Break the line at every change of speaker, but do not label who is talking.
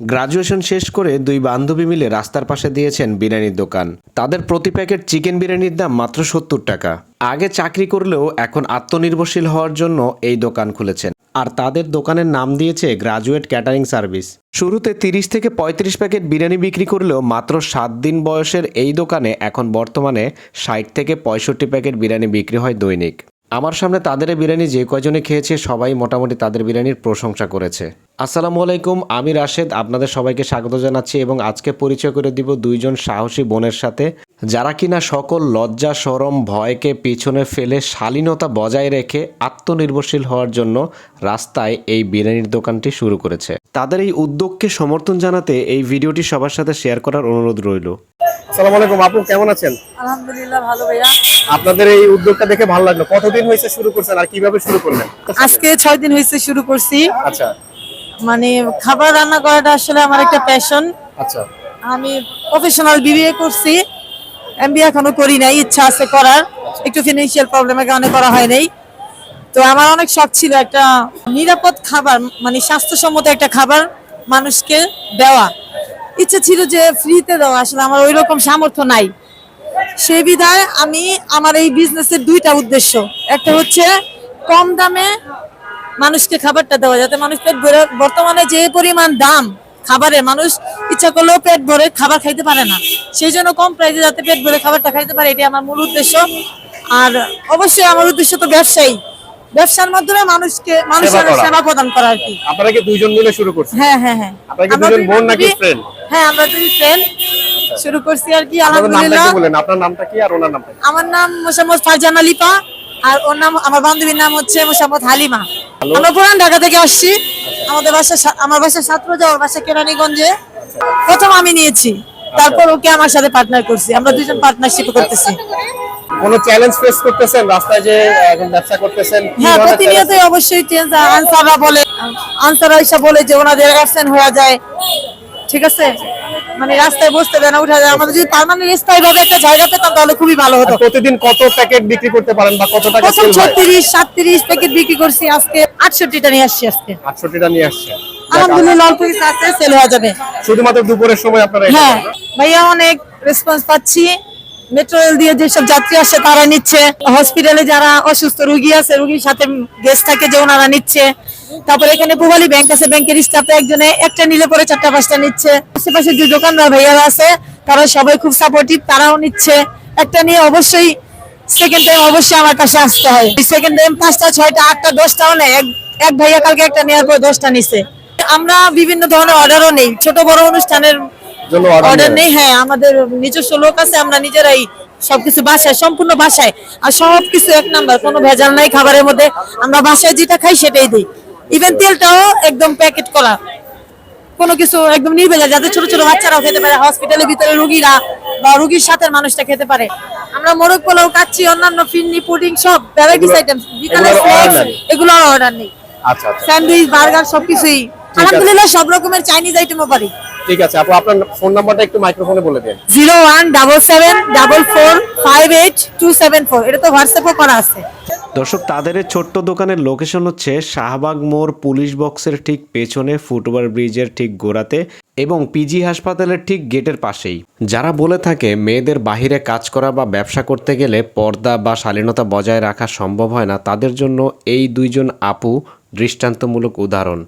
Graduation শেষ করে দুই বান্ধবী মিলে রাস্তার পাশে দিয়েছেন বিরিয়ানির দোকান। তাদের প্রতি প্যাকেট চিকেন বিরিয়ানির দাম মাত্র সত্তর টাকা। আগে চাকরি করলেও এখন আত্মনির্ভরশীল হওয়ার জন্য এই দোকান খুলেছেন। আর তাদের দোকানের নাম দিয়েছে গ্রাজুয়েট ক্যাটারিং সার্ভিস। শুরুতে তিরিশ থেকে পঁয়ত্রিশ প্যাকেট বিরিয়ানি বিক্রি করলেও মাত্র সাত দিন বয়সের এই দোকানে এখন বর্তমানে ষাট থেকে পঁয়ষট্টি প্যাকেট বিরিয়ানি বিক্রি হয় দৈনিক। আমার সামনে তাদের বিরিয়ানি যে কয়জনে খেয়েছে, সবাই মোটামুটি তাদের বিরিয়ানির প্রশংসা করেছে। আসসালামু আলাইকুম, আমি রাশেদ, আপনাদের সবাইকে স্বাগত জানাচ্ছি এবং আজকে পরিচয় করে দিব দুইজন সাহসী বোনের সাথে, যারা কিনা সকল লজ্জা সরম ভয়কে পিছনে ফেলে শালীনতা বজায় রেখে আত্মনির্ভরশীল হওয়ার জন্য রাস্তায় এই বিরিয়ানির দোকানটি শুরু করেছে। তাদের এই উদ্যোগকে সমর্থন জানাতে এই ভিডিওটি সবার সাথে শেয়ার করার অনুরোধ রইল।
আসসালামু আলাইকুম আপু কেমন আছেন?
আলহামদুলিল্লাহ ভালো ভাইয়া।
আপনাদের এই উদ্যোগটা দেখে ভালো লাগল। কতদিন হয়েছে শুরু করছেন আর কীভাবে শুরু করলেন?
আজকে ছয় দিন হয়েছে শুরু করছি।
আচ্ছা।
মানে খাবার রান্না করাটা আসলে আমার একটা প্যাশন
আচ্ছা।
আমি প্রফেশনাল বিবিএ করছি। এখনও করি নাই ইচ্ছা আছে করার। একটু ফিনান্সিয়াল প্রবলেমের কারণে করা হয় নাই। তো আমার অনেক শখ ছিল একটা নিরাপদ খাবার মানে স্বাস্থ্যসম্মত একটা খাবার মানুষকে দেওয়া। ইচ্ছা ছিল যে ফ্রিতে দেওয়া আসলে আমার ওই রকম সামর্থ্য নাই। সেই বিধায় আমি আমার এই বিজনেসের দুইটা উদ্দেশ্য। একটা হচ্ছে কম দামে মানুষকে খাবারটা দেওয়া যাতে মানুষ পেট ভরে বর্তমানে যে পরিমাণ দাম খাবারে মানুষ ইচ্ছা করলেও পেট ভরে খাবার খাইতে পারে না। সেই জন্য কম প্রাইসে যাতে পেট ভরে খাবারটা খাইতে পারে এটাই আমার মূল উদ্দেশ্য। আর অবশ্যই আমার উদ্দেশ্য তো ব্যবসায়ী। ব্যবসার মাধ্যমে মানুষকে মানুষের। সেবা প্রদান করা আর কি।
আপনারা কি দুইজন মিলে শুরু করছেন?
হ্যাঁ হ্যাঁ হ্যাঁ।
আপনারা কি দুজন বোন নাকি friend?
হ্যাঁ আমরা দুই ফ্রেন্ড শুরু করছি আর কি আলহামদুলিল্লাহ।
আপনার নামটা কি আর ওনার নামটা?
আমার নাম মোসাম্মদ ফারজানা লিপা আর ওর নাম আমার বান্ধবীর নাম হচ্ছে মোসাম্মদ হালিমা। আমরা পুরান ঢাকা থেকে আসছি। আমাদের বাসা আমার বাসা সাতরোজা ওর বাসা কেরানীগঞ্জে। প্রথম আমি নিয়েছি। তারপর ওকে আমার সাথে পার্টনার করছি। আমরা দুজন পার্টনারশিপ করতেছি।
কোনো চ্যালেঞ্জ ফেস করতেছেন? রাস্তায় যে এখন ব্যবসা করতেছেন
হ্যাঁ প্রতিনিয়তই অবশ্যই আনসাররা বলে আনসাররা এসে বলে যে ওনাদের অ্যাবসেন্ট হয়ে যায়। ঠিক আছে? মানে রাস্তায় বসতে দেয় না উঠা যায়। আমাদের যদি পার্মানেন্ট স্থায়ী ভাবে একটা জায়গা পেতাম তাহলে খুবই ভালো হতো।
প্রতিদিন কত প্যাকেট বিক্রি করতে পারেন বা কত টাকা
প্রথম
সেল হয়?
ছত্রিশ সাতত্রিশ প্যাকেট বিক্রি করছি আজকে। আটষট্টিটা নিয়ে আসছি আজকে।
68টা নিয়ে আসছে।
আলহামদুলিল্লাহ অল্প কিছু আছে সেল হয়ে যাবে।
শুধুমাত্র দুপুরের সময় আপনারা
হ্যাঁ। ভাইয়া অনেক রেসপন্স পাচ্ছি। মেট্রো রেল দিয়ে যেসব যাত্রী আসে তারা নিচ্ছে। হসপিটালে যারা অসুস্থ রুগী আছে রুগীর সাথে গেস্ট থাকে যে ওনারা নিচ্ছে। তারপরে এখানে পুবালি ব্যাংক আছে ব্যাংকের স্টাফে একজনে একটা নিলে পরে চারটা পাঁচটা নিচ্ছে। আশেপাশে যে দোকানদার ভাইয়ারা আছে তারা সবাই খুব সাপোর্টিভ তারাও নিচ্ছে। একটা নিয়ে অবশ্যই সেকেন্ড টাইম অবশ্যই আমার কাছে আসতে হয়। সেকেন্ড টাইম পাঁচটা ছয়টা আটটা দশটাও এক ভাইয়া কালকে একটা নেওয়ার পর দশটা নিচ্ছে আমরা বিভিন্ন ধরনের অর্ডারও নেই। ছোট বড় অনুষ্ঠানের অর্ডার নেই। হ্যাঁ আমাদের নিজস্ব লোক আছে আমরা নিজেরাই সবকিছু বাসায় সম্পূর্ণ বাসায়। আর সবকিছু এক নাম্বার কোনো ভেজাল নাই খাবারের মধ্যে। আমরা বাসায় যেটা খাই সেটাই দিই। ইভেন তেলটাও একদম প্যাকেট করা। কোনো কিছু একদম নির্ভেজাল যাতে ছোট ছোট বাচ্চারাও খেতে পারে হসপিটালের ভিতরে রুগীরা বা রুগীর সাথে মানুষটা খেতে পারে। আমরা মোরগ পোলাও কাচ্ছি অন্যান্য ফিন্নি পুডিং সব ভ্যারাইটিস আইটেম বিকালে স্ন্যাক্স? এগুলো অর্ডার নেই।
আচ্ছা আচ্ছা।
স্যান্ডউইচ বার্গার সবকিছুই। আলহামদুলিল্লাহ সব রকমের চাইনিজ আইটেমও পারি।
ঠিক আছে আপু আপনার ফোন নাম্বারটা একটু মাইক্রোফোনে বলে দেন।
Zero one double seven double four five eight two seven four. এটা তো হোয়াটসঅ্যাপও করা আছে।
দর্শক, তাদের ছোট্ট দোকানের লোকেশন হচ্ছে শাহবাগ মোড় পুলিশ বক্সের ঠিক পেছনে ফুটওভার ব্রিজের ঠিক গোড়াতে এবং পিজি হাসপাতালের ঠিক গেটের পাশেই। যারা বলে থাকে, মেয়েদের বাহিরে কাজ করা বা ব্যবসা করতে গেলে পর্দা বা শালীনতা বজায় রাখা সম্ভব হয় না, তাদের জন্য এই দুইজন আপু দৃষ্টান্তমূলক উদাহরণ।